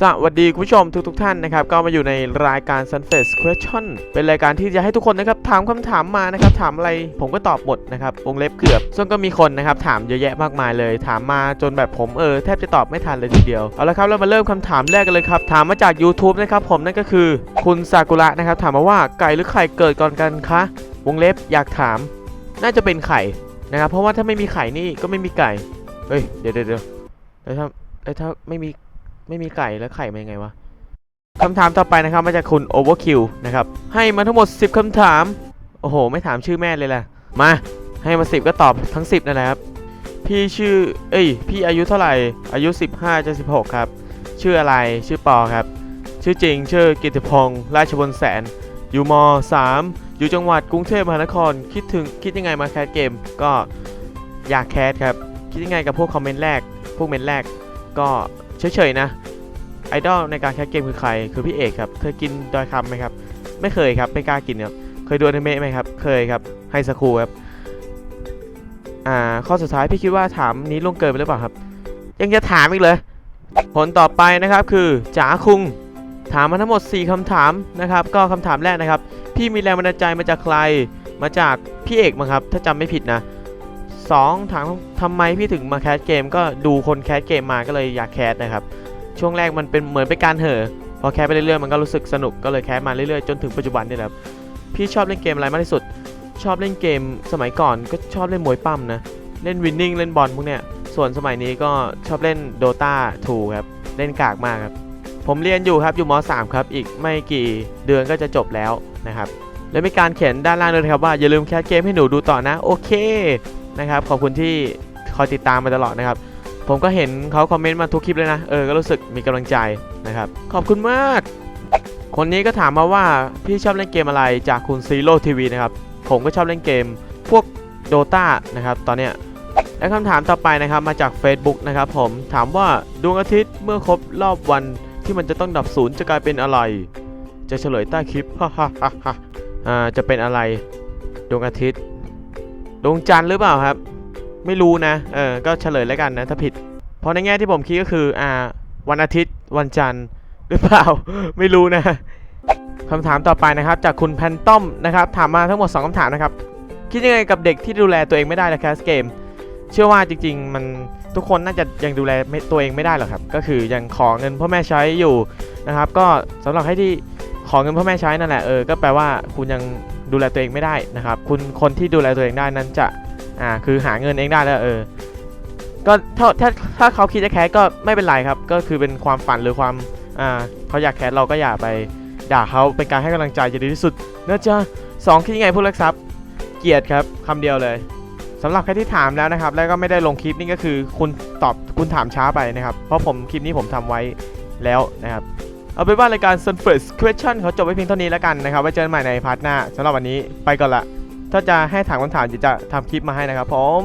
สวัสดีคุณผู้ชมทุกทท่านนะครับ ก็มาอยู่ในรายการ Sunface Question เป็นรายการที่จะให้ทุกคนนะครับ ถามคำถามมานะครับ ถามอะไรผมก็ตอบหมดนะครับวงเล็บเกือบ ซึ่งก็มีคนนะครับ ถามเยอะแยะมากมายเลย ถามมาจนแบบผมเออ แทบจะตอบไม่ทันเลยทีเดียว เอาละครับ เรามาเริ่มคำถามแรกกันเลยครับ ถามมาจาก YouTube นะครับ ผมนั่นก็คือ คุณซากุระนะครับ ถามมาว่าไก่หรือไข่เกิดก่อนกันคะวงเล็บอยากถาม น่าจะเป็นไข่นะครับเพราะว่าถ้าไม่มีไข่นี่ก็ไม่มีไก่เฮ้ยเดี๋ยวเดี๋ยวเดี๋ยวแล้วถ้าแล้วถ้าไม่มี ไม่มีไก่แล้วไข่มันยังไงวะคำถามต่อไปนะครับมาจากคุณ Overkill นะครับ ให้มาทั้งหมด 10คำถาม โอ้โห ไม่ถามชื่อแม่เลยล่ะ มาให้มา 10 ก็ตอบทั้ง 10นั่นแหละครับ พี่ชื่อ เอ้ย พี่อายุเท่าไหร่ อายุ 15จะ16 ครับ ชื่ออะไรชื่อปอครับ ชื่อจริง ชื่อกิติพงษ์ราชบนแสน อยู่ม 3 อยู่จังหวัดกรุงเทพมหานคร คิดถึงคิดยังไงมาแคสเกม ก็อยากแคสครับ คิดยังไงกับพวกคอมเมนต์แรก พวกเมนต์แรก ก็ เฉยๆนะไอดอลในการแคสเกมคือใครคือพี่เอกครับเคยกินดอยคำไหมครับไม่เคยครับไม่กล้ากินครับเคยดูอนิเมะไหมครับเคยครับไฮสคูลครับอ่าข้อสุดท้ายพี่คิดว่าถามนี้ล่วงเกินไปหรือเปล่าครับ ยังจะถามอีกเลยผลต่อไปนะครับคือจ๋าคุงถามมาทั้งหมด 4คำถามนะครับ ก็คำถามแรกนะครับ พี่มีแรงบันดาลใจมาจากใครมาจากพี่เอกมั้งครับ ถ้าจำไม่ผิดนะ 2ถามทำไมพี่ถึงมาแคสเกม ก็ดูคนแคสเกมมาก็เลยอยากแคสนะครับ ช่วงแรกมันเป็นเหมือนเป็นการเห่อพอแคสไปเรื่อยๆมันก็รู้สึกสนุกก็เลยแคสมาเรื่อยๆจนถึงปัจจุบันนี่แหละครับพี่ชอบเล่นเกมอะไรมากที่สุด ชอบเล่นเกมสมัยก่อนก็ชอบเล่นมวยปั้มนะเล่นวินนิ่งเล่นบอลพวกเนี้ยส่วนสมัยนี้ก็ชอบเล่น Dota 2ครับเล่นกากมากครับผมเรียนอยู่ครับอยู่ม .3 ครับอีกไม่กี่เดือนก็จะจบแล้วนะครับแล้วมีการเขียนด้านล่างด้วยครับว่าอย่าลืมแคสเกมให้หนูดูต่อนะ โอเค นะครับ ขอบคุณที่คอยติดตามมาตลอดนะครับ ผมก็เห็นเขาคอมเมนต์มาทุกคลิปเลยนะ เออ ก็รู้สึกมีกำลังใจนะครับ ขอบคุณมาก คนนี้ก็ถามมาว่าพี่ชอบเล่นเกมอะไรจากคุณซีโร่ทีวีนะครับ ผมก็ชอบเล่นเกม พวก Dota นะครับ ตอนเนี้ยและคำถามต่อไปนะครับมาจาก Facebook นะครับผมถามว่าดวงอาทิตย์เมื่อครบรอบวันที่มันจะต้องดับศูนย์จะกลายเป็นอะไร จะเฉลยใต้คลิปฮ่าฮ่าฮ่าจะเป็นอะไร ดวงอาทิตย์ ดวงจันทร์หรือเปล่าครับ ไม่รู้นะ เออ ก็เฉลยแล้วกันนะถ้าผิด เพราะในแง่ที่ผมคิดก็คือ อ่า วันอาทิตย์ วันจันทร์หรือเปล่า ไม่รู้นะคำถามต่อไปนะครับ จากคุณแพนต้อมนะครับ ถามมาทั้งหมด 2คำถามนะครับ คิดยังไงกับเด็กที่ดูแลตัวเองไม่ได้ละแคสเกม เชื่อว่าจริง ๆ มันทุกคนน่าจะยังดูแลตัวเองไม่ได้หรอกครับ ก็คือยังขอเงินพ่อแม่ใช้อยู่นะครับ ก็สำหรับให้ที่ขอเงินพ่อแม่ใช้นั่นแหละ เออ ก็แปลว่าคุณยัง ดูแลตัวเองไม่ได้นะครับ คุณคนที่ดูแลตัวเองได้นั้นจะอ่าคือหาเงินเองได้แล้วเออก็ถ้าถ้าถ้าเขาคิดจะแคสก็ไม่เป็นไรครับ ก็คือเป็นความฝันหรือความอ่าเขาอยากแคสเราก็อย่าไปด่าเขาเป็นการให้กำลังใจจะดีที่สุดนะจ๊ะสองคิดยังไงผู้รักทรัพย์เกลียดครับคำเดียวเลยสำหรับใครที่ถามแล้วนะครับ แล้วก็ไม่ได้ลงคลิปนี่ก็คือคุณตอบคุณถามช้าไปนะครับ เพราะผมคลิปนี้ผมทำไว้แล้วนะครับ เอาเป็นว่ารายการ Sun First Question เขาจบไว้เพียงเท่านี้แล้วกันนะครับ ไว้เจอกันใหม่ในพาร์ทหน้าสำหรับวันนี้ไปก่อนละ ถ้าจะให้ถามคำถามจะจะทำคลิปมาให้นะครับผม